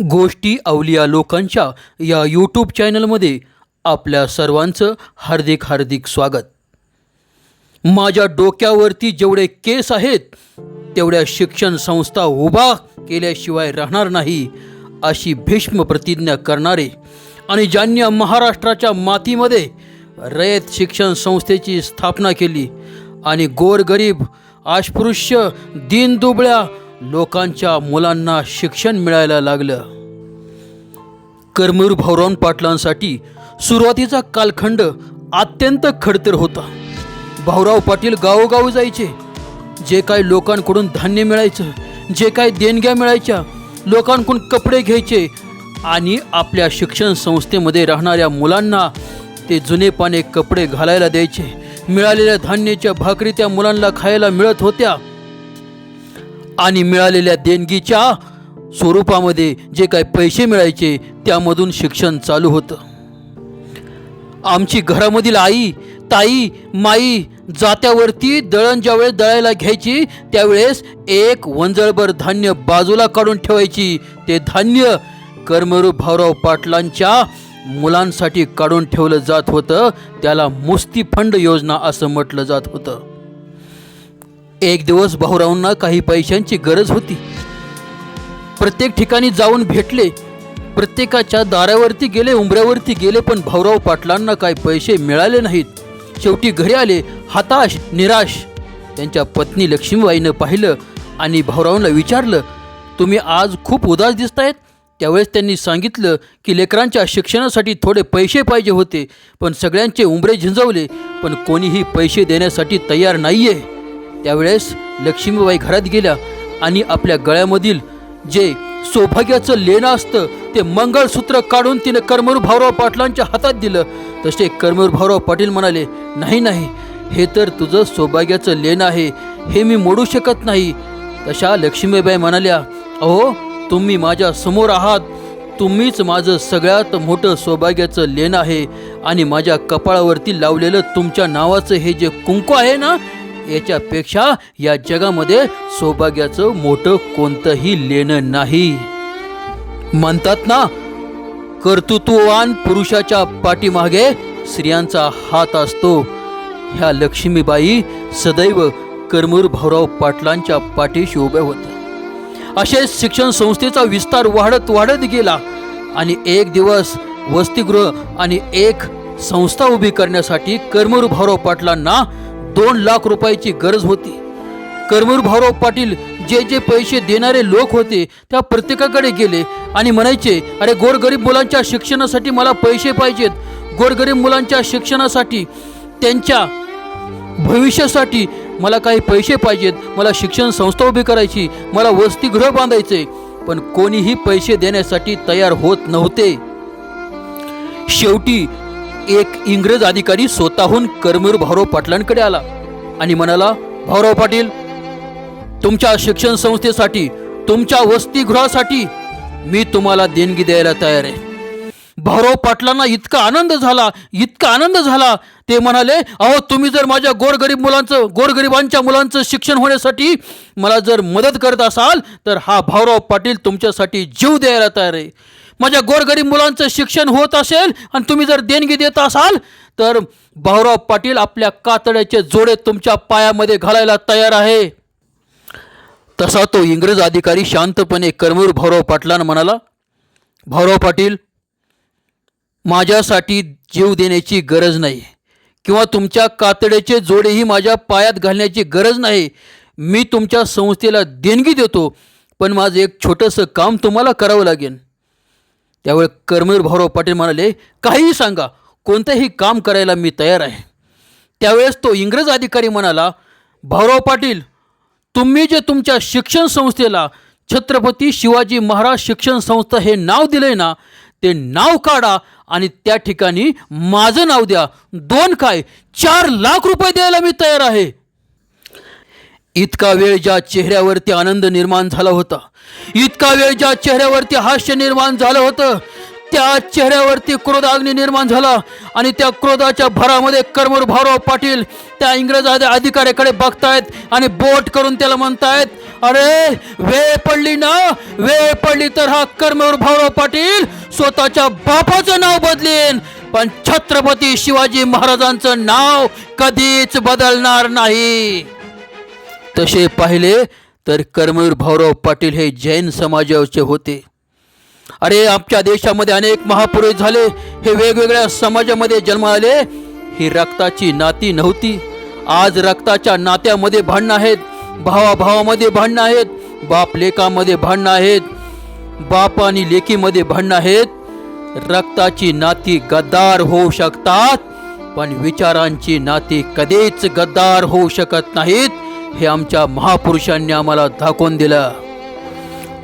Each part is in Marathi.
गोष्टी अवलिया लोकांच्या या यूट्यूब चॅनलमध्ये आपल्या सर्वांचं हार्दिक हार्दिक स्वागत. माझ्या डोक्यावरती जेवढे केस आहेत तेवढ्या शिक्षण संस्था उभा केल्याशिवाय राहणार नाही अशी भीष्म प्रतिज्ञा करणारे आणि ज्यांनी महाराष्ट्राच्या मातीमध्ये रयत शिक्षण संस्थेची स्थापना केली आणि गोरगरीब अस्पृश्य दीनदुबळ्या लोकांच्या मुलांना शिक्षण मिळायला लागलं. कर्मूर भाऊराव पाटलांसाठी सुरुवातीचा कालखंड अत्यंत खडतर होता. भाऊराव पाटील गावोगाव जायचे. जे काय लोकांकडून धान्य मिळायचं जे काय देणग्या मिळायच्या लोकांकडून कपडे घ्यायचे आणि आपल्या शिक्षण संस्थेमध्ये राहणाऱ्या मुलांना ते जुने पाने कपडे घालायला द्यायचे. मिळालेल्या धान्याच्या भाकरी त्या मुलांना खायला मिळत होत्या. आणि मिळालेल्या देणगीच्या स्वरूपामध्ये जे काही पैसे मिळायचे त्यामधून शिक्षण चालू होतं. आमची घरामधील आई ताई माई जात्यावरती दळण ज्यावेळेस दळायला घ्यायची त्यावेळेस एक वंजळभर धान्य बाजूला काढून ठेवायची. ते धान्य कर्मरू भाऊराव पाटलांच्या मुलांसाठी काढून ठेवलं जात होतं. त्याला मुस्ती फंड योजना असं म्हटलं जात होतं. एक दिवस भाऊरावांना काही पैशांची गरज होती. प्रत्येक ठिकाणी जाऊन भेटले. प्रत्येकाच्या दारावरती गेले उंबऱ्यावरती गेले पण भाऊराव पाटलांना काही पैसे मिळाले नाहीत. शेवटी घरी आले हताश निराश. त्यांच्या पत्नी लक्ष्मीबाईनं पाहिलं आणि भाऊरावांना विचारलं तुम्ही आज खूप उदास दिसतायत. त्यावेळेस त्यांनी सांगितलं की लेकरांच्या शिक्षणासाठी थोडे पैसे पाहिजे होते पण सगळ्यांचे उंबरे झिंजवले पण कोणीही पैसे देण्यासाठी तयार नाही आहे त्यावेळेस लक्ष्मीबाई घरात गेल्या आणि आपल्या गळ्यामधील जे सौभाग्याचं लेणं असतं ते मंगळसूत्र काढून तिने कर्मूर भाऊराव पाटलांच्या हातात दिलं. तसे कर्मूर भाऊराव पाटील म्हणाले नाही नाही हे तर तुझं सौभाग्याचं लेणं आहे हे मी मोडू शकत नाही. तशा लक्ष्मीबाई म्हणाल्या अहो तुम्ही माझ्यासमोर आहात. तुम्हीच माझं सगळ्यात मोठं सौभाग्याचं लेण आहे आणि माझ्या कपाळावरती लावलेलं तुमच्या नावाचं हे जे कुंकू आहे ना याच्यापेक्षा या जगामध्ये सौभाग्याचं मोठं कोणतंही लेणं नाही. म्हणतात ना कर्तृत्ववान पुरुषाच्या पाठीमागे स्त्रियांचा हात असतो. ह्या लक्ष्मीबाई सदैव करमूर भाऊराव पाटलांच्या पाठीशी उभ्या होत्या असे शिक्षण संस्थेचा विस्तार वाढत वाढत गेला आणि एक दिवस वसतिगृह आणि एक संस्था उभी करण्यासाठी करमूर भाऊराव पाटलांना दोन लाख रुपयाची गरज होती. कर्मूर भाऊराव पाटील जे जे पैसे देणारे लोक होते त्या प्रत्येकाकडे गेले आणि म्हणायचे अरे गोरगरीब मुलांच्या शिक्षणासाठी मला पैसे पाहिजेत. गोरगरीब मुलांच्या शिक्षणासाठी त्यांच्या भविष्यासाठी मला काही पैसे पाहिजेत. मला शिक्षण संस्था उभी करायची मला वसतिगृह बांधायचे. पण कोणीही पैसे देण्यासाठी तयार होत नव्हते. शेवटी एक इंग्रज अधिकारी स्वतःहून कर्मूर भाऊराव पाटलांकडे आला आणि म्हणाला भाऊराव पाटील तुमच्या शिक्षण संस्थेसाठी तुमच्या वसतिगृहासाठी मी तुम्हाला देणगी द्यायला तयार आहे. भाऊराव पाटलांना इतका आनंद झाला इतका आनंद झाला. ते म्हणाले अहो तुम्ही जर माझ्या गोरगरीब मुलांचं गोरगरिबांच्या मुलांचं शिक्षण होण्यासाठी मला जर मदत करत असाल तर हा भाऊराव पाटील तुमच्यासाठी जीव द्यायला तयार आहे. माझ्या गोरगरीब मुलांचं शिक्षण होत असेल आणि तुम्ही जर देणगी देत असाल तर भाऊराव पाटील आपल्या कातड्याचे जोडे तुमच्या पायामध्ये घालायला तयार आहे. तसा तो इंग्रज अधिकारी शांतपणे कर्मूर भाऊराव पाटलांना म्हणाला भाऊराव पाटील माझ्यासाठी जीव देण्याची गरज नाही. किंवा तुमच्या कातड्याचे जोडेही माझ्या पायात घालण्याची गरज नाही. मी तुमच्या संस्थेला देणगी देतो पण माझं एक छोटंसं काम तुम्हाला करावं लागेल. त्यावेळी कर्मवीर भाऊराव पाटील म्हणाले काहीही सांगा. कोणतंही काम करायला मी तयार आहे. त्यावेळेस तो इंग्रज अधिकारी म्हणाला भाऊराव पाटील तुम्ही जे तुमच्या शिक्षण संस्थेला छत्रपती शिवाजी महाराज शिक्षण संस्था हे नाव दिलंय ना ते नाव काढा आणि त्या ठिकाणी माझं नाव द्या. दोन काय? चार लाख रुपये द्यायला मी तयार आहे. इतका वेळ ज्या चेहऱ्यावरती आनंद निर्माण झाला होता इतका वेळ ज्या चेहऱ्यावरती हास्य निर्माण झालं होतं त्या चेहऱ्यावरती क्रोधाग्नी निर्माण झाला आणि त्या क्रोधाच्या भरामध्ये कर्मूर भाऊराव पाटील त्या इंग्रज अधिकाऱ्याकडे बघतायत आणि बोट करून त्याला म्हणतायत अरे वेप पडली ना वेळ पडली तर हा कर्मवीर भाऊराव पाटील स्वतःच्या बापाचं नाव बदलेन. पण छत्रपती शिवाजी महाराजांचं नाव कधीच बदलणार नाही. तसे पाहिले तर कर्मवीर भाऊराव पाटील हे जैन समाजाचे होते. अरे आमच्या देशामध्ये अनेक महापुरुष झाले. हे वेगवेगळ्या समाजामध्ये जन्म आले. ही रक्ताची नाती नव्हती. आज रक्ताच्या नात्यामध्ये भांडणं आहेत. भावाभावामध्ये भांडणं आहेत. बाप लेकामध्ये भांडणं आहेत बाप आणि लेकीमध्ये भांडणं आहेत. रक्ताची नाती गद्दार होऊ शकतात पण विचारांची नाती कधीच गद्दार होऊ शकत नाहीत हे आमच्या महापुरुषांनी आम्हाला दाखवून दिलं.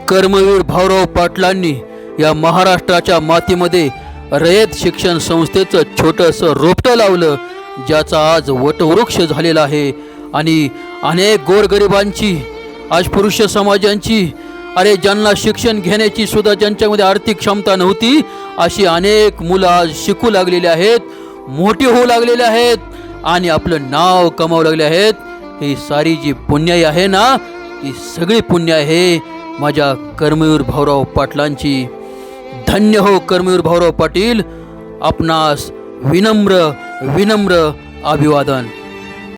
कर्मवीर भाऊराव पाटलांनी या महाराष्ट्राच्या मातीमध्ये रयत शिक्षण संस्थेचं छोटंसं रोपटं लावलं ज्याचा आज वटवृक्ष झालेला आहे. आणि अनेक गोरगरिबांची आज पुरुष समाजांची अरे ज्यांना शिक्षण घेण्याची सुद्धा ज्यांच्यामध्ये आर्थिक क्षमता नव्हती अशी अनेक मुलं आज शिकू लागलेली आहेत मोठी होऊ लागलेले आहेत आणि आपलं नाव कमावू लागले आहेत. ही सारी जी पुण्याई आहे ना ही सगळी पुण्य आहे. माझ्या कर्मवीर भाऊराव पाटलांची. धन्य हो कर्मवीर भाऊराव पाटील. आपणास विनम्र विनम्र अभिवादन.